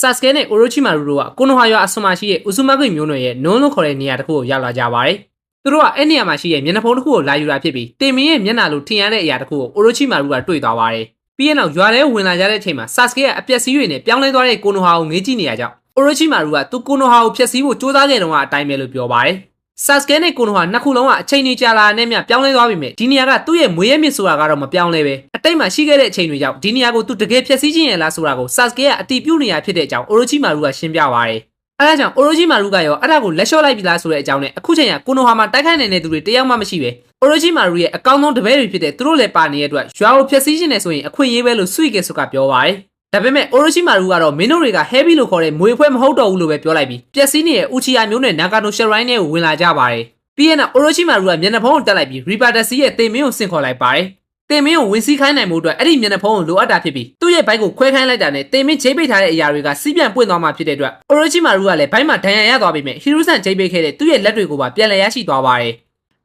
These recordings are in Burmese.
ဆာစကဲနဲ့အိုရိုချီမာရူတို့ကကိုနိုဟာရွာအဆွန်မရှိရဲ့ဥဇူမဂိမျိုးနွယ်ရဲ့နုံးလုံးခေါ်တဲ့နေရာတစ်ခုကိုရောက်လာကြပါတယ်။သူတို့ကအဲ့နေရာမှာရှိတဲ့မျက်နှာဖုံးတစ်ခုကိုလာယူတာဖြစ်ပြီးတင်မင်းရဲ့မျက်နှာလိုထင်ရတဲ့အရာတစ်ခုကိုအိုရိုချီမာရူကတွေ့သွားပါတယ်။ပြီးရင်တော့ရွာထဲဝင်လာကြတဲ့အချိန်မှာဆာစကဲကအပျက်စီးတွေနဲ့ပြောင်းလဲသွားတဲ့ကိုနိုဟာကိုငေးကြည့်နေရကြောင်းအိုရိုချီမာရူကသူကိုနိုဟာကိုဖျက်ဆီးဖို့ကြိုးစားခဲ့တုန်းကအတိုင်းပဲလို့ပြောပါတယ်။ ဆာစကဲနဲ့ကိုနိုဟာနှစ်ခုလုံးကအချိန်ကြီးကြာလာတဲ့မြပြောင်းလဲသွားပြီမဲ့ဒီနေရာကသူ့ရဲ့မွေးရမြစ်ဆိုတာကတော့မပြောင်းလဲပဲအတိတ်မှာရှိခဲ့တဲ့အချိန်တွေကြောင့်ဒီနေရာကိုသူတကယ်ဖျက်ဆီးခြင်းရလားဆိုတာကိုဆာစကဲကအတီးပြုတ်နေရဖြစ်တဲ့အကြောင်းအိုရိုချီမာရူကရှင်းပြပါတယ်။အဲဒါကြောင့်အိုရိုဂျီမာရူကရောအဲ့ဒါကိုလက်လျှော့လိုက်ပြီလားဆိုတဲ့အကြောင်းနဲ့အခုချိန်ကကိုနိုဟာမှာတိုက်ခိုက်နေတဲ့သူတွေတယောက်မှမရှိပဲအိုရိုဂျီမာရူရဲ့အကောင်းဆုံးတပည့်တွေဖြစ်တဲ့သူတို့လည်းပါနေတဲ့အတွက်ရွာကိုဖျက်ဆီးခြင်းနဲ့ဆိုရင်အခွင့်အရေးပဲလို့ဆွေကေဆိုကပြောပါတယ် ဒါပေမဲ့အိုရိုဂျီမာရူကတော့မင်းတို့တွေက heavy လို့ခေါ်တဲ့မွေဖွဲမဟုတ်တော့ဘူးလို့ပဲပြောလိုက်ပြီးပျက်စီးနေတဲ့ဥချီယာမျိုးနဲ့နာဂါနိုရှယ်ရိုင်းနဲ့ကိုဝင်လာကြပါတယ်ပြီးရင်တော့အိုရိုဂျီမာရူကမျက်နှာဖုံးကိုတက်လိုက်ပြီးရီပါတာစီရဲ့တင်မင်းကိုဆင့်ခေါ်လိုက်ပါတယ်တင်မင်းကိုဝင်စည်းခိုင်းနိုင်မှုအတွက်အဲ့ဒီမျက်နှာဖုံးကိုလိုအပ်တာဖြစ်ပြီးသူ့ရဲ့ဘိုက်ကိုခွဲခိုင်းလိုက်တာနဲ့တင်မင်းချိတ်ပိတ်ထားတဲ့အရာတွေကစီးပြန်ပွင့်သွားမှဖြစ်တဲ့အတွက်အိုရိုဂျီမာရူကလည်းဘိုက်မှာဒဏ်ရာရသွားပြီမဲ့ဟီရိုဆန်ချိတ်ပိတ်ခဲ့တဲ့သူ့ရဲ့လက်တွေကိုပါပြန်လည်ရရှိသွားပါတယ်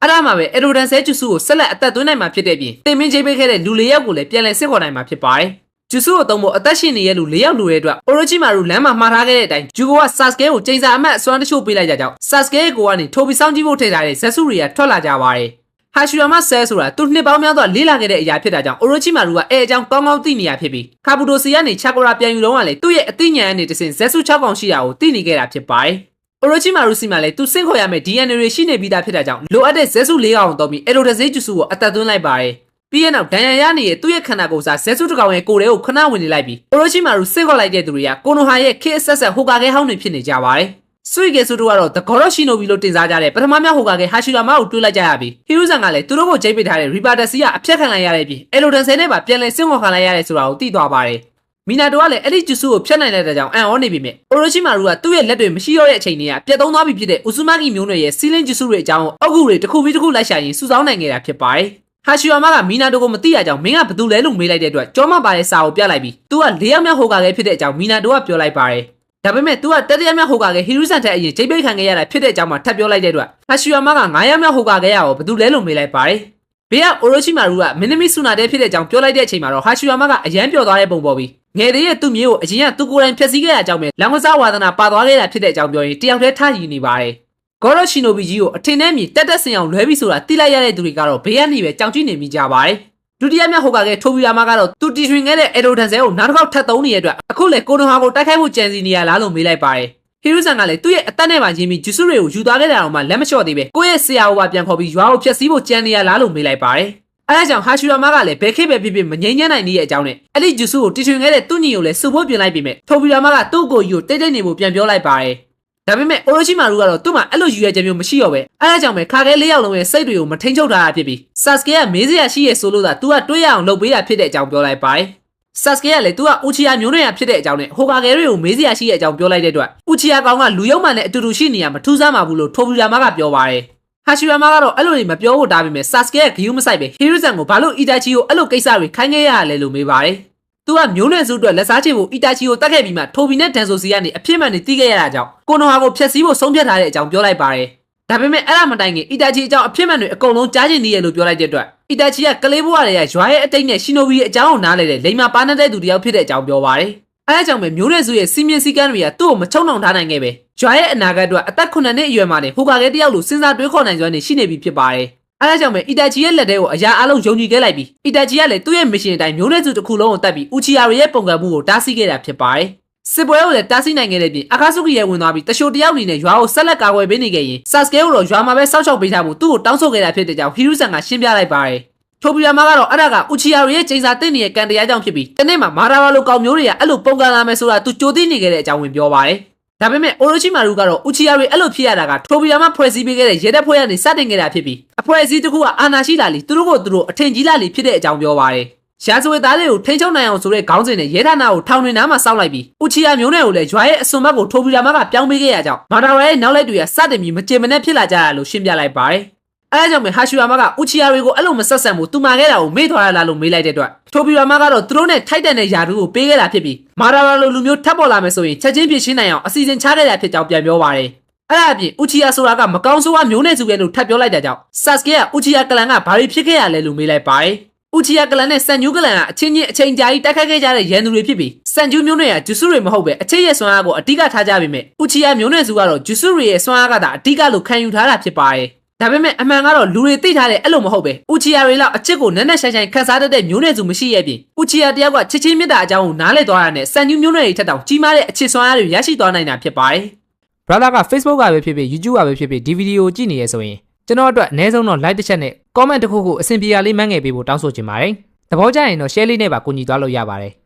အဲ့ဒါမှပဲအက်ဒိုဒန်ဆဲဂျူဆူကိုဆက်လက်အသက်သွင်းနိုင်မှာဖြစ်တဲ့ပြင်တင်မင်းချိတ်ပိတ်ခဲ့တဲ့လူလေးယောက်ကိုလည်းပြန်လည်စစ်ခေါ်နိုင်မှာဖြစ်ပါတယ် ဂျူဆူကိုတုံးဖို့အသက်ရှင်နေတဲ့လူ၄ယောက်လူရဲ့အတွက်အိုရိုဂျီမာရူလမ်းမှာမှားထားခဲ့တဲ့အတိုင်းဂျူကိုကဆာစကဲကိုချိန်စာအမှတ်အစွမ်းတချို့ပေးလိုက်ကြကြောင်းဆာစကဲကိုကနေထိုးပြီးစောင်းကြည့်ဖို့ထည့်ထားတဲ့ဇက်ဆူရီကထွက်လာကြပါတယ်ဟာရှူယာမဆဲဆိုတာသူနှစ်ပေါင်းများစွာလေးလာခဲ့တဲ့အရာဖြစ်တာကြောင့်အိုရိုချီမာရူကအဲအကြောင်းကောင်းကောင်းသိနေရဖြစ်ပြီးခါဘူတိုစီကနေချာကိုရာပြန်ယူတော့ကလည်းသူ့ရဲ့အသိဉာဏ်နဲ့တဆင်ဇက်ဆူ6កောင်ရှိတာကိုသိနေခဲ့တာဖြစ်ပါတယ်အိုရိုချီမာရူစီမှာလည်းသူစင့်ခေါ်ရမယ့် DNA တွေရှိနေပြီးသားဖြစ်တာကြောင့်လိုအပ်တဲ့ဇက်ဆူ၄កောင်တော့ပြီးအက်လိုဒဇေးဂျူဆူကိုအသက်သွင်းလိုက်ပါတယ် ပြီးရင်တော့ဒဏ်ရာရနေတဲ့သူ့ရဲ့ခန္ဓာကိုယ်စားဇက်ဆူတစ်ကောင်ရဲ့ကိုယ်လေးကိုခဏဝင်နေလိုက်ပြီးအိုရိုချီမာရူစင့်ခေါ်လိုက်တဲ့သူတွေကကိုနိုဟာရဲ့ခေအဆက်ဆက်ဟိုကာခဲဟောင်းတွေဖြစ်နေကြပါတယ်ဆွေကေဆိုတို့ကတော့တကောတော့ရှိနိုဘီလို့တင်စားကြတဲ့ပထမမြောက်ဟိုကာကေဟာရှူယာမာကိုတွေးလိုက်ကြရပြီးဟီရိုဇန်ကလည်းသူတို့ကိုဂျိတ်ပိတ်ထားတဲ့ရီပါတာစီကအပြက်ခံလိုက်ရတဲ့ပြင်အယ်လိုဒန်ဆယ်နဲ့ပါပြန်လည်ဆင့်ခေါ်ခံလိုက်ရတယ်ဆိုတာကိုသိသွားပါတယ်မီနာတိုကလည်းအဲ့ဒီဂျူဆူကိုဖျက်နိုင်လိုက်တဲ့ကြောင့်အန်အောနေပြီမြအိုရိုချီမာရူကသူ့ရဲ့လက်တွေမရှိတော့တဲ့အချိန်တွေကပြတ်သုံးသွားပြီဖြစ်တဲ့ဥစုမကီမျိုးနွယ်ရဲ့စီလင်းဂျူဆူတွေအကြောင်းအုတ်ဂူတွေတစ်ခုပြီးတစ်ခုလိုက်ရှာရင်စုဆောင်းနိုင်ခဲ့တာဖြစ်ပါတယ် ဟာရှူယာမာကမီနာတိုကိုမသိရကြောင်းမင်းကဘသူလဲလို့မေးလိုက်တဲ့အတွက်ကြောမပါတဲ့စာကိုပြလိုက်ပြီးသူက၄ယောက်မြောက်ဟိုကာခဲဖြစ်တဲ့အကြောင်းမီနာတိုကပြောလိုက်ပါတယ်ဒါပေမဲ့ तू ကတတိယမြောက်ဟိုကာကဟီရူဆန်တဲ့အရင်ဂျိတ်ပိတ်ခံခဲ့ရတာဖြစ်တဲ့အကြောင်းမှထပ်ပြောလိုက်တဲ့အတွက်ဟာရှူယာမာက9ရက်မြောက်ဟိုကာကရရောဘယ်သူလဲလို့မေးလိုက်ပါတယ်ဘေးကအိုရိုချီမာရူကမင်းသမီးဆူနာတဲ့ဖြစ်တဲ့အကြောင်းပြောလိုက်တဲ့အချိန်မှာတော့ဟာရှူယာမာကအရန်ပျော်သွားတဲ့ပုံပေါ်ပြီးငယ်သေးရဲ့သူ့မြေကိုအရင်ကသူကိုယ်တိုင်ဖျက်ဆီးခဲ့တဲ့အကြောင်းပဲလောင်ကစားဝါသနာပါသွားခဲ့တာဖြစ်တဲ့အကြောင်းပြောရင်တယောက်တည်းထားရည်နေပါတယ် ဂေါ်ရိုရှီနိုဘီကြီးကိုအထင်နဲ့မြင်တက်တက်စင်အောင်လွဲပြီးဆိုတာတိလိုက်ရတဲ့သူတွေကတော့ဘေးကနေပဲကြောင်ကြည့်နေမိကြပါတယ်ဒုတိယမြောက်ဟိုကာကထိုဘီယာမာကတော့သူတီထွင်ခဲ့တဲ့အေဒိုဒန်ဆဲကိုနောက်တစ်ခေါက်ထပ်သုံးနေတဲ့အတွက်အခုလေကိုနိုဟာကိုတိုက်ခိုက်ဖို့ကြံစီနေရလားလို့မေးလိုက်ပါတယ်ဟီရိုဆန်ကလည်းသူ့ရဲ့အသက်နဲ့မှရင်းပြီးဂျူဆူတွေကိုယူသွားခဲ့တာတော့မှလက်မလျှော့သေးပဲကိုယ့်ရဲ့ဆရာကိုပါပြန်ခေါ်ပြီးရွာကိုဖျက်ဆီးဖို့ကြံနေရလားလို့မေးလိုက်ပါတယ်အဲဒါကြောင့်ဟာရှူရာမာကလည်းဘယ်ခေတ်ပဲဖြစ်ဖြစ်မငြိမ်းချမ်းနိုင်တဲ့အကြောင်းနဲ့အဲ့ဒီဂျူဆူကိုတီထွင်ခဲ့တဲ့သူ့ညီကိုလည်းစုဖို့ပြင်လိုက်ပြီးမြဲထိုဘီယာမာကသူ့ကိုယူတိတ်တိတ်နေဖို့ပြန်ပြောလိုက်ပါတယ် ဒါပေမဲ့အိုရိုချီမာရူကတော့သူ့မှာအဲ့လိုယူရချက်မျိုးမရှိတော့ပဲအဲဒါကြောင့်ပဲခါခဲလေးယောက်လုံးရဲ့စိတ်တွေကိုမထိန်ချုပ်ထားတာဖြစ်ပြီးဆာစကေကမေးစရာရှိရဲ့ဆိုလို့သာ तू ကတွေးရအောင်လုပ်ပေးတာဖြစ်တဲ့အကြောင်းပြောလိုက်ပါတယ်ဆာစကေကလည်း तू ကဥချီယာမျိုးနွယ်ရဖြစ်တဲ့အကြောင်းနဲ့ဟိုကာကဲတွေကိုမေးစရာရှိတဲ့အကြောင်းပြောလိုက်တဲ့အတွက်ဥချီယာကောင်ကလူယုံမှနဲ့အတူတူရှိနေရမထူးဆန်းပါဘူးလို့ထိုဘီယာမာကပြောပါတယ်ဟာရှူယာမာကတော့အဲ့လိုတွေမပြောဖို့တားပြီးမြဲဆာစကေရဲ့ဂယူးမဆိုင်ပဲဟီရိုဇန်ကိုဘာလို့အီတာချီကိုအဲ့လိုကိစ္စတွေခိုင်းခဲ့ရရလဲလို့မေးပါတယ် သူကမျိုးနွယ်စုအတွက်လက်စားချေဖို့အီတာချီကိုတတ်ခဲ့ပြီးမှထိုဘီနဲ့ဒန်ဆိုစီကနေအဖြစ်မှန်နေတီးခဲ့ရတာကြောင့်ကိုနိုဟာကိုဖျက်ဆီးဖို့ဆုံးဖြတ်ထားတဲ့အကြောင်းပြောလိုက်ပါတယ်ဒါပေမဲ့အဲ့ဒါမတိုင်ခင်အီတာချီအကြောင်းအဖြစ်မှန်တွေအကုန်လုံးကြားချင်နေရလို့ပြောလိုက်တဲ့အတွက်အီတာချီကကလေးဘွားတွေကရွာရဲ့အတိတ်နဲ့ရှင်နိုဘီရဲ့အကြောင်းကိုနားလဲတဲ့လိမ္မာပါနေတဲ့သူတယောက်ဖြစ်တဲ့အကြောင်းပြောပါတယ်အဲအကြောင်းပဲမျိုးနွယ်စုရဲ့စီမင်းစည်းကမ်းတွေကသူ့ကိုမချုံနှောင်ထားနိုင်ခဲ့ပဲရွာရဲ့အနာဂတ်အတွက်အသက်9နှစ်အရွယ်မှာနေဟိုကာကဲတယောက်လိုစဉ်းစားတွေးခေါ်နိုင်စွမ်းနေရှိနေပြီဖြစ်ပါတယ် အဲဒါကြောင့်ပဲအီတာချီရဲ့လက်ထဲကိုအရာအလုံးယုံကြည်ခဲ့လိုက်ပြီးအီတာချီကလည်းသူ့ရဲ့မရှင်အတိုင်းမျိုးနွယ်စုတစ်ခုလုံးကိုတတ်ပြီးဥချီယာရဲ့ပုံကံမှုကိုတားဆီးခဲ့တာဖြစ်ပါတယ်စစ်ပွဲကိုလည်းတားဆီးနိုင်ခဲ့တဲ့ပြင်အခါစုကီရဲ့ဝင်သွားပြီးတရှိုတယောက်အနေနဲ့ရွာကိုဆက်လက်ကာကွယ်ပေးနေခဲ့ရင်ဆာစကဲကိုတော့ရွာမှာပဲစောက်ရှောက်ပေးထားမှုသူ့ကိုတောင်းဆိုခဲ့တာဖြစ်တဲ့ကြောင့်ဟီရူဆန်ကရှင်းပြလိုက်ပါတယ်ထိုဘီယာမာကတော့အဲ့ဒါကဥချီယာရဲ့ချိန်စာတင်နေတဲ့ကန်တရားကြောင့်ဖြစ်ပြီးတနေ့မှာမာရာဝါလိုကောင်မျိုးတွေကအဲ့လိုပုံကံလာမယ်ဆိုတာသူကြိုသိနေခဲ့တဲ့အကြောင်းဝင်ပြောပါတယ် ဒါပေမဲ့အိုရိုချီမာရူကတော့ဥချီယာတွေအဲ့လိုဖြစ်ရတာကထိုဘီယာမာဖွဲ့စည်းပေးခဲ့တဲ့ရဲတပ်ဖွဲ့ကနေစတင်ခဲ့တာဖြစ်ပြီးအဖွဲ့အစည်းတစ်ခုကအာဏာရှိလာလီသူတို့ကိုသူတို့အထင်ကြီးလာလီဖြစ်တဲ့အကြောင်းပြောပါတယ်ရာဇဝတ်သားတွေကိုထိန်းချုပ်နိုင်အောင်ဆိုတဲ့ခေါင်းစဉ်နဲ့ရဲဌာနကိုထောင်တွင်နားမှာစောက်လိုက်ပြီးဥချီယာမျိုးနယ်ကိုလည်းရွာရဲ့အစွန်ဘက်ကိုထိုဘီယာမာကပြောင်းပေးခဲ့ရကြောင်းမာတာဝါရဲ့နောက်လိုက်တွေကစတင်ပြီးမကြေမနက်ဖြစ်လာကြရလို့ရှင်းပြလိုက်ပါတယ် အဲဒါကြောင့်ပဲဟာရှူယာမာကဥချီယာတွေကိုအဲ့လိုမဆက်ဆံဘူးသူမာခဲ့တာကိုမေ့သွားရလားလို့မေးလိုက်တဲ့အတွက်ထိုဘီယာမာကတော့သူတို့နဲ့ထိုက်တန်တဲ့ယာတူကိုပေးခဲ့တာဖြစ်ပြီးမာရာရာလိုလူမျိုးထပ်ပေါ်လာမယ်ဆိုရင်ချက်ချင်းပြရှင်းနိုင်အောင်အစီအစဉ်ချခဲ့တာဖြစ်ကြောင်းပြန်ပြောပါတယ်အဲ့ဒါအပြင်ဥချီယာဆိုတာကမကောင်းဆိုးဝါမျိုးနဲ့စုပဲလို့ထပ်ပြောလိုက်တဲ့ကြောင့်ဆတ်စကေကဥချီယာကလန်ကဘာတွေဖြစ်ခဲ့ရလဲလို့မေးလိုက်ပါတယ်။ဦးချီယာကလန်နဲ့စန်ဂျူးကလန်ကအချင်းချင်းအချိန်ကြာကြီးတိုက်ခိုက်ခဲ့ကြတဲ့ရန်သူတွေဖြစ်ပြီးစန်ဂျူးမျိုးနွယ်ကဂျူဆူတွေမဟုတ်ပဲအချင်းရဲ့ဆွမ်းအားကိုအဓိကထားကြပေမဲ့ဦးချီယာမျိုးနွယ်စုကတော့ဂျူဆူတွေရဲ့ဆွမ်းအားကသာအဓိကလို့ခံယူထားတာဖြစ်ပါတယ်။ ဒါပေမဲ့အမှန်ကတော့လူတွေသိထားတဲ့အဲ့လိုမဟုတ်ပဲ။ဦးချီယာတွေလောက်အချစ်ကိုနက်နက်ရှိုင်းရှိုင်းခန်းစားတတ်တဲ့မျိုးနွယ်စုမရှိရဲ့ပြင်ဦးချီယာတယောက်ကချစ်ချင်းမြတ်တာအကြောင်းကိုနားလည်သွားတာနဲ့စန်ဂျူးမျိုးနွယ်တွေထက်တောင်ကြီးမားတဲ့အချစ်ဆွမ်းအားတွေရရှိသွားနိုင်တာဖြစ်ပါတယ်။ brother က Facebook ကပဲဖြစ်ဖြစ် YouTube ကပဲဖြစ်ဖြစ်ဒီဗီဒီယိုကြည့်နေရဆိုရင်ကျွန်တော်အတွက်အနည်းဆုံးတော့ like တစ်ချက်နဲ့ comment တစ်ခုခုအဆင်ပြေရလေးမှန်းငယ်ပေးဖို့တောင်းဆိုချင်ပါတယ်သဘောကျရင်တော့ share လေးနဲ့ပါကူညီသွားလို့ရပါတယ်အ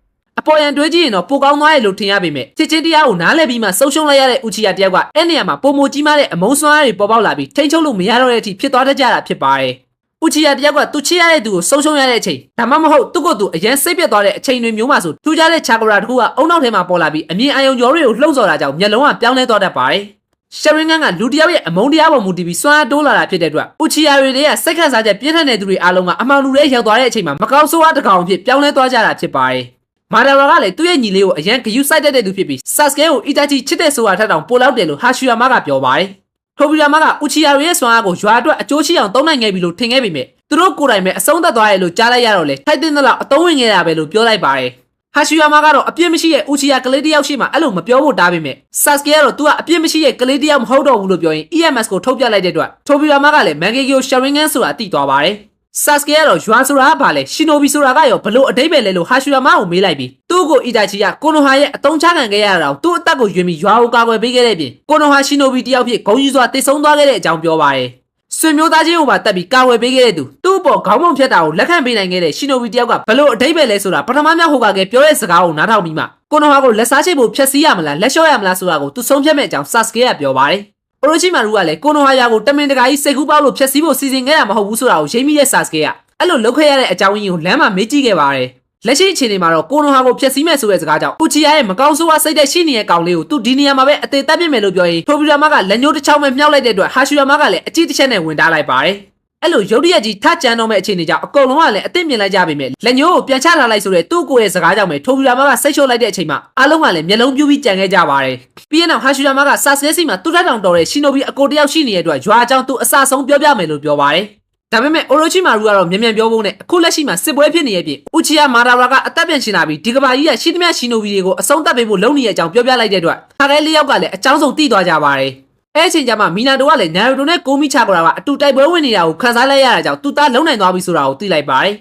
ပေါ်ရန်တွေးကြည့်ရင်တော့ပိုကောင်းသွားရဲ့လို့ထင်ရပေမဲ့ချစ်ချင်းတရားကိုနားလည်ပြီးမှဆုံးရှုံးလိုက်ရတဲ့ဦးချီယာတယောက်ကအဲ့နေရာမှာပုံမကြီးမားတဲ့အမုန်းစွမ်းအားတွေပေါ်ပေါက်လာပြီးထိန်းချုပ်လို့မရတော့တဲ့အထိဖြစ်သွားတတ်ကြတာဖြစ်ပါတယ်။ဦးချီယာတယောက်ကသူချစ်ရတဲ့သူကိုဆုံးရှုံးရတဲ့အချိန်ဒါမှမဟုတ်သူ့ကိုယ်သူအရန်စိတ်ပြတ်သွားတဲ့အချိန်တွေမျိုးမှဆိုထူးခြားတဲ့ချာကရာတစ်ခုကအုံနောက်ထဲမှာပေါ်လာပြီးအမြင်အာရုံကြောတွေကိုလှုပ်ဆော်တာကြောင့်မျက်လုံးကပြောင်းလဲသွားတတ်ပါတယ်။ရှရင်ဂန်ကလူတစ်ယောက်ရဲ့အမုန်းတရားပေါ်မူတည်ပြီးစွမ်းအားတိုးလာတာဖြစ်တဲ့အတွက်ဦးချီယာတွေရဲ့စိတ်ခန့်စားချက်ပြင်းထန်တဲ့သူတွေအားလုံးကအမှောင်လူတွေရောက်သွားတဲ့အချိန်မှာမကောင်းဆိုးအားတစ်ကောင်အဖြစ်ပြောင်းလဲသွားကြတာဖြစ်ပါတယ်။ မာဒါရာကလည်းသူ့ရဲ့ညီလေးကိုအရန်ဂယူဆိုင်တတ်တဲ့သူဖြစ်ပြီးဆတ်စကဲကိုအီတာချီချစ်တဲ့ဆိုတာထက်တောင်ပိုလောက်တယ်လို့ဟာရှူယာမကပြောပါတယ်။ထိုဘီယာမကဥချီယာရဲ့ဆွမ်းအားကိုရွာအတွက်အကျိုးရှိအောင်သုံးနိုင်ခဲ့ပြီလို့ထင်ခဲ့ပေမဲ့သူတို့ကိုယ်တိုင်ပဲအဆုံးသတ်သွားရဲ့လို့ကြားလိုက်ရတော့လေထိုက်တဲ့လောက်အသုံးဝင်ခဲ့တာပဲလို့ပြောလိုက်ပါတယ်။ဟာရှူယာမကတော့အပြစ်မရှိရဲ့ဥချီယာကလေးတစ်ယောက်ရှိမှအဲ့လိုမပြောဖို့တားပေမဲ့ဆတ်စကဲကတော့သူကအပြစ်မရှိရဲ့ကလေးတစ်ယောက်မဟုတ်တော့ဘူးလို့ပြောရင် EMS ကိုထုတ်ပြလိုက်တဲ့အတွက်ထိုဘီယာမကလည်းမန်ဂေဂီယိုရှရင်ဂန်ဆိုတာသိသွားပါတယ်။ ဆတ်စကေကတော့ရွာဆိုတာကဘာလဲရှင်နိုဘီဆိုတာကရောဘလို့အတိတ်ပဲလဲလို့ဟာရှူယာမကိုမေးလိုက်ပြီးသူ့ကိုအီတာချီကကိုနိုဟာရဲ့အတုံးချခံခဲ့ရတာတော့သူ့အသက်ကိုယွင်ပြီးရွာကိုကာကွယ်ပေးခဲ့တဲ့ပြင်ကိုနိုဟာရှင်နိုဘီတယောက်ဖြစ်ဂုံယူစွာတည်ဆုံသွားခဲ့တဲ့အကြောင်းပြောပါတယ်ဆွေမျိုးသားချင်းကိုပါတက်ပြီးကာဝယ်ပေးခဲ့တဲ့သူသူ့အပေါ်ခေါင်းပုံဖြတ်တာကိုလက်ခံပေးနိုင်ခဲ့တဲ့ရှင်နိုဘီတယောက်ကဘလို့အတိတ်ပဲလဲဆိုတာပထမမြောက်ဟိုကကပြောတဲ့စကားကိုနားထောင်ပြီးမှကိုနိုဟာကိုလက်စားချိတ်ဖို့ဖျက်ဆီးရမလားလက်လျှော့ရမလားဆိုတာကိုသူဆုံးဖြတ်မဲ့အကြောင်းဆတ်စကေကပြောပါတယ် အိုရိုချီမာရူကလည်းကိုနိုဟာယာကိုတမင်တကာကြီးစိတ်ကူးပေါက်လို့ဖျက်ဆီးဖို့စီစဉ်ခဲ့တာမဟုတ်ဘူးဆိုတာကိုရိပ်မိတဲ့ဆတ်စကေကအဲ့လိုလုပ်ခဲ့ရတဲ့အကြောင်းရင်းကိုလမ်းမှာမေးကြည့်ခဲ့ပါတယ်လက်ရှိအခြေအနေမှာတော့ကိုနိုဟာကိုဖျက်ဆီးမဲ့ဆိုတဲ့စကားကြောင့်ပူချီယာရဲ့မကောင်းဆိုးဝါးစိတ်သက်ရှိနေတဲ့ကောင်လေးကိုသူဒီနေရာမှာပဲအသေးသက်ပြစ်မယ်လို့ပြောရင်ထိုဘီယာမကလက်ညှိုးတစ်ချောင်းပဲမြှောက်လိုက်တဲ့အတွက်ဟာရှူယာမကလည်းအကြည့်တစ်ချက်နဲ့ဝင်တားလိုက်ပါတယ်အဲ့လိုရုတ်တရက်ကြီးထကြမ်းတော့မဲ့အခြေအနေကြောင့်အကုန်လုံးကလည်းအသင့်မြင်လိုက်ကြပေမဲ့လက်ညှိုးကိုပြန်ချထားလိုက်ဆိုတဲ့သူ့ကိုယ်ရဲ့စကားကြောင့်ပဲထိုဘီယာမကစိတ်လျှော့လိုက်တဲ့အချိန်မှာအားလုံးကလည်းမျက်လုံးပြူးပြီးကြံခဲ့ကြပါတယ် ပြီးရင်တော့ဟာရှူယာမကစာစလဲစီမှာတူတက်တောင်တော်တဲ့ရှင်နိုဘီအကိုတယောက်ရှိနေတဲ့အတွက်ရွာအကြောင်းသူအစဆုံးပြောပြမယ်လို့ပြောပါတယ်ဒါပေမဲ့အိုရိုချီမာရူကတော့မြန်မြန်ပြောဖို့နဲ့အခုလက်ရှိမှာစစ်ပွဲဖြစ်နေရဲ့ပြင်ဥချီယာမာရာရာကအသက်ပြန်ရှင်လာပြီးဒီကဘာကြီးကရှိသမျှရှင်နိုဘီတွေကိုအဆုံးသတ်ပေးဖို့လုပ်နေတဲ့အကြောင်းပြောပြလိုက်တဲ့အတွက်ခါခဲလေးယောက်ကလည်းအကြောင်းဆုံးသိသွားကြပါတယ်အဲ့အချိန်ကျမှမီနာတိုကလည်းနာရိုတိုနဲ့ကိုမီချာကရာကအတူတိုက်ပွဲဝင်နေတာကိုခန်းစားလိုက်ရတာကြောင့်သူသားလုံနိုင်သွားပြီဆိုတာကိုသိလိုက်ပါတယ်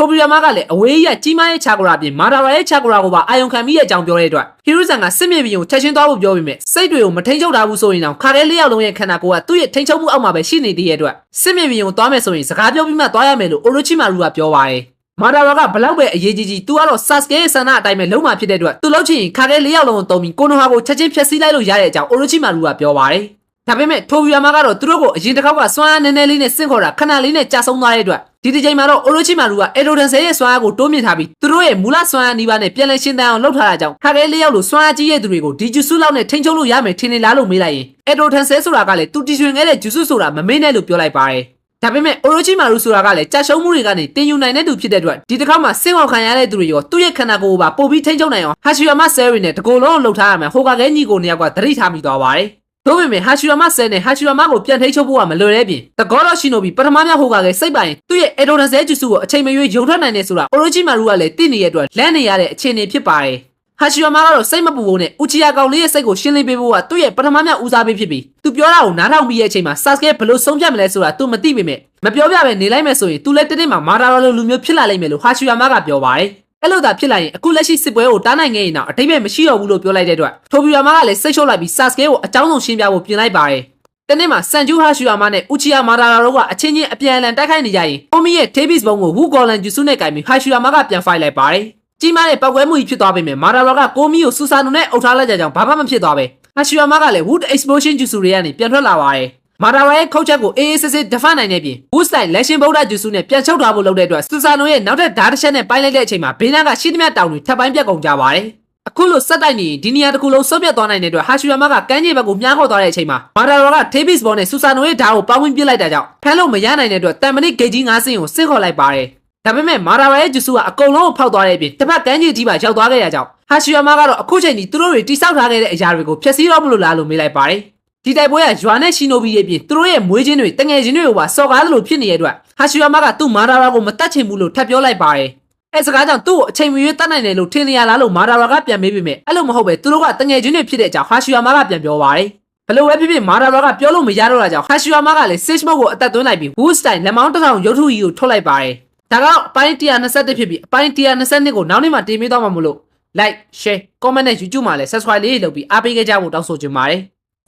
ထိုဘီယာမကလည်းအဝေးရကြီးမားရဲ့ချာကရာပြင်မာရာရာရဲ့ချာကရာကိုပါအာယုံခံပြီးရဲ့အကြောင်းပြောတဲ့အတွက်ဟီရိုဆန်ကစစ်မြေပြင်ကိုချက်ချင်းသွားဖို့ပြောပြီးမြဲစိတ်တွေကိုမထိန်ချုပ်ထားဘူးဆိုရင်တော့ခါခဲလေးယောက်လုံးရဲ့ခန္ဓာကိုယ်ကသူ့ရဲ့ထိန်ချုပ်မှုအောက်မှာပဲရှိနေသေးတဲ့အတွက်စစ်မြေပြင်ကိုသွားမယ်ဆိုရင်စကားပြောပြီးမှသွားရမယ်လို့အိုရိုချီမာရူကပြောပါတယ်မာဒါရာကဘလောက်ပဲအရေးကြီးကြီး तू ကတော့ Sasuke ရဲ့ဆန္ဒအတိုင်းပဲလုံးမှာဖြစ်တဲ့အတွက် तू လောက်ချင်ရင်ခါခဲလေးယောက်လုံးကိုတုံးပြီးကိုနိုဟာကိုချက်ချင်းဖျက်ဆီးလိုက်လို့ရတဲ့အကြောင်း Orochimaru ကပြောပါတယ်ဒါပေမဲ့ထိုဘီယာမာကတော့သူတို့ကိုအရင်တစ်ခေါက်ကစွမ်းအားနည်းနည်းလေးနဲ့စင့်ခေါ်တာခဏလေးနဲ့ကြာဆုံးသွားတဲ့အတွက် ဒီတစ်ချိန်မှာတော့အိုရိုချီမာရူကအေဒိုဒန်ဆယ်ရဲ့စွမ်းအားကိုတိုးမြင့်ထားပြီးသူတို့ရဲ့မူလစွမ်းအားနီးပါးနဲ့ပြန်လည်ရှင်းတန်းအောင်လုပ်ထားတာကြောင့်ခါခဲလေးယောက်လိုစွမ်းအားကြီးရဲ့သူတွေကိုဒီဂျူဆူလောက်နဲ့ထိန်းချုပ်လို့ရမယ်ထင်နေလားလို့မေးလိုက်ရင်အေဒိုဒန်ဆယ်ဆိုတာကလည်းသူတီထွင်ခဲ့တဲ့ဂျူဆူဆိုတာမမေ့နဲ့လို့ပြောလိုက်ပါတယ်ဒါပေမဲ့အိုရိုချီမာရူဆိုတာကလည်းကြာရှုံးမှုတွေကနေတင်ယူနိုင်တဲ့သူဖြစ်တဲ့အတွက်ဒီတစ်ခါမှစင့်အောင်ခံရတဲ့သူတွေရောသူ့ရဲ့ခန္ဓာကိုယ်ကိုပါပို့ပြီးထိန်းချုပ်နိုင်အောင်ဟာရှီယာမဆယ်ရီနဲ့တကိုယ်လုံးလှုပ်ထားရမယ်ဟိုကခဲညီကိုနှစ်ယောက်ကသတိထားမိသွားပါတယ် တို့ပေမဲ့ဟာရှူယာမဆဲနဲ့ဟာရှူယာမကိုပြန်ထိချုပ်ဖို့ကမလွယ်တဲ့ပြင်တကောတော့ရှိနိုဘီပထမမြောက်ဟိုကလည်းစိတ်ပိုင်သူ့ရဲ့အေဒိုဒန်ဆဲဂျူဆူကိုအချိန်မရွေးယုံထွက်နိုင်နေဆိုတာအိုရိုချီမာရူကလည်းသိနေတဲ့အတွက်လန့်နေရတဲ့အခြေအနေဖြစ်ပါတယ်ဟာရှူယာမကတော့စိတ်မပူဖို့နဲ့ဦးချီယာကောင်လေးရဲ့စိတ်ကိုရှင်းလင်းပေးဖို့ကသူ့ရဲ့ပထမမြောက်ဦးစားပေးဖြစ်ပြီးသူပြောတာကိုနားထောင်ပြီးရဲ့အချိန်မှာဆတ်စကဲဘလို့ဆုံးဖြတ်မလဲဆိုတာသူမသိပေမဲ့မပြောပြပဲနေလိုက်မယ်ဆိုရင်သူလည်းတင်းတင်းမှာမာတာရောလိုလူမျိုးဖြစ်လာလိမ့်မယ်လို့ဟာရှူယာမကပြောပါတယ် အဲ့လိုသာဖြစ်လာရင်အခုလက်ရှိစစ်ပွဲကိုတားနိုင်ခဲ့ရင်တော့အတိတ်ပဲမရှိတော့ဘူးလို့ပြောလိုက်တဲ့အတွက်ထိုဘီယာမာကလည်းစိတ်ရှုပ်လိုက်ပြီးဆတ်စကဲကိုအကြောင်းဆုံးရှင်းပြဖို့ပြင်လိုက်ပါတယ်တနေ့မှာစန်ဂျူဟာရှူယာမာနဲ့ဦးချီယာမာဒါရာတို့ကအချင်းချင်းအပြန်အလှန်တိုက်ခိုက်နေကြရင်အိုမီရဲ့ဒေးဗစ်ဘုံကိုဝူဂေါ်လန်ဂျူဆုနဲ့ကင်ပြီးဟာရှူယာမာကပြန်ဖိုက်လိုက်ပါတယ်ကြီးမားတဲ့ပောက်ကွဲမှုကြီးဖြစ်သွားပေမဲ့မာဒါရာကကိုမီကိုစူဆာနိုနဲ့အုပ်ထားလိုက်ကြကြောင်ဘာမှမဖြစ်သွားပဲဟာရှူယာမာကလည်း wood explosion ဂျူဆူတွေကနေပြန်ထွက်လာပါတယ် မာဒါရာရဲ့ခုတ်ချက်ကိုအေးအေးဆေးဆေးဒဖတ်နိုင်တဲ့ပြင်ဘူးစတိုင်လက်ရှင်ဗုဒ္ဓဂျူစုနဲ့ပြန်ချုပ်ထားဖို့လုပ်တဲ့အတွက်စူဆာနိုရဲ့နောက်ထပ်ဓာတ်တစ်ချက်နဲ့ပိုင်းလိုက်တဲ့အချိန်မှာဘေးနားကရှိသမျှတောင်တွေထပ်ပိုင်းပြတ်ကုန်ကြပါတယ်အခုလိုစက်တိုက်နေဒီနေရာတစ်ခုလုံးဆုတ်ပြတ်သွားနိုင်တဲ့အတွက်ဟာရှူယာမကကမ်းခြေဘက်ကိုမြားခေါ်သွားတဲ့အချိန်မှာမာဒါရာကထေးဘစ်ဘောနဲ့စူဆာနိုရဲ့ဓာတ်ကိုပေါင်းဝင်ပစ်လိုက်တာကြောင့်ဖမ်းလို့မရနိုင်တဲ့အတွက်တန်မနစ်ဂိတ်ကြီး၅ဆင်းကိုဆင့်ခေါ်လိုက်ပါတယ်ဒါပေမဲ့မာဒါရာရဲ့ဂျူစုကအကုန်လုံးကိုဖောက်သွားတဲ့အပြင်တစ်ဖက်ကမ်းခြေထိပါရောက်သွားခဲ့ရကြောင်းဟာရှူယာမကတော့အခုချိန်ထိသူတို့တွေတိစောက်ထားခဲ့တဲ့အရာတွေကိုဖျက်ဆီးတော့မလို့လားလို့မေးလိုက်ပါတယ် ဒီဒီတိုက်ပွဲကရွာနဲ့ရှီနိုဘီရဲ့ပြင်သူတို့ရဲ့မွေးချင်းတွေတငယ်ချင်းတွေကိုပါစော်ကားသလိုဖြစ်နေတဲ့အတွက်ဟာရှီယာမကသူ့မာဒါရာကိုမတတ်ချင်ဘူးလို့ထပ်ပြောလိုက်ပါတယ်အဲစကားကြောင့်သူ့ကိုအချိန်မရွေးတတ်နိုင်တယ်လို့ထင်နေရလားလို့မာဒါရာကပြန်မေးပေမဲ့အဲ့လိုမဟုတ်ပဲသူတို့ကတငယ်ချင်းတွေဖြစ်တဲ့အကြောင်းဟာရှီယာမကပြန်ပြောပါတယ်ဘလို့ပဲဖြစ်ဖြစ်မာဒါရာကပြောလို့မရတော့တာကြောင့်ဟာရှီယာမကလည်း Sage Mode ကိုအသက်သွင်းလိုက်ပြီး Wood Style လက်မောင်းတစ်ထောင်ရုပ်ထုကြီးကိုထုတ်လိုက်ပါတယ်ဒါကတော့အပိုင်း121ဖြစ်ပြီးအပိုင်း122ကိုနောက်နေ့မှတင်ပေးသွားမှာမလို့ like share comment နဲ့ YouTube မှာလည်း subscribe လေးတွေလုပ်ပြီးအားပေးခဲ့ကြဖို့တောင်းဆိုချင်ပါတယ်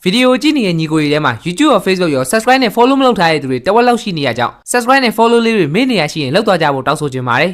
ဗီဒီယိုကြည့်နေတဲ့ညီကိုတွေထဲမှာ YouTube ရော Facebook ရော Subscribe နဲ့ Follow မလုပ်ထားတဲ့သူတွေတဝက်လောက်ရှိနေရကြောင်း Subscribe နဲ့ Follow လေးတွေမေ့နေရရှိရင်လောက်သွားကြဖို့တောင်းဆိုချင်ပါတယ်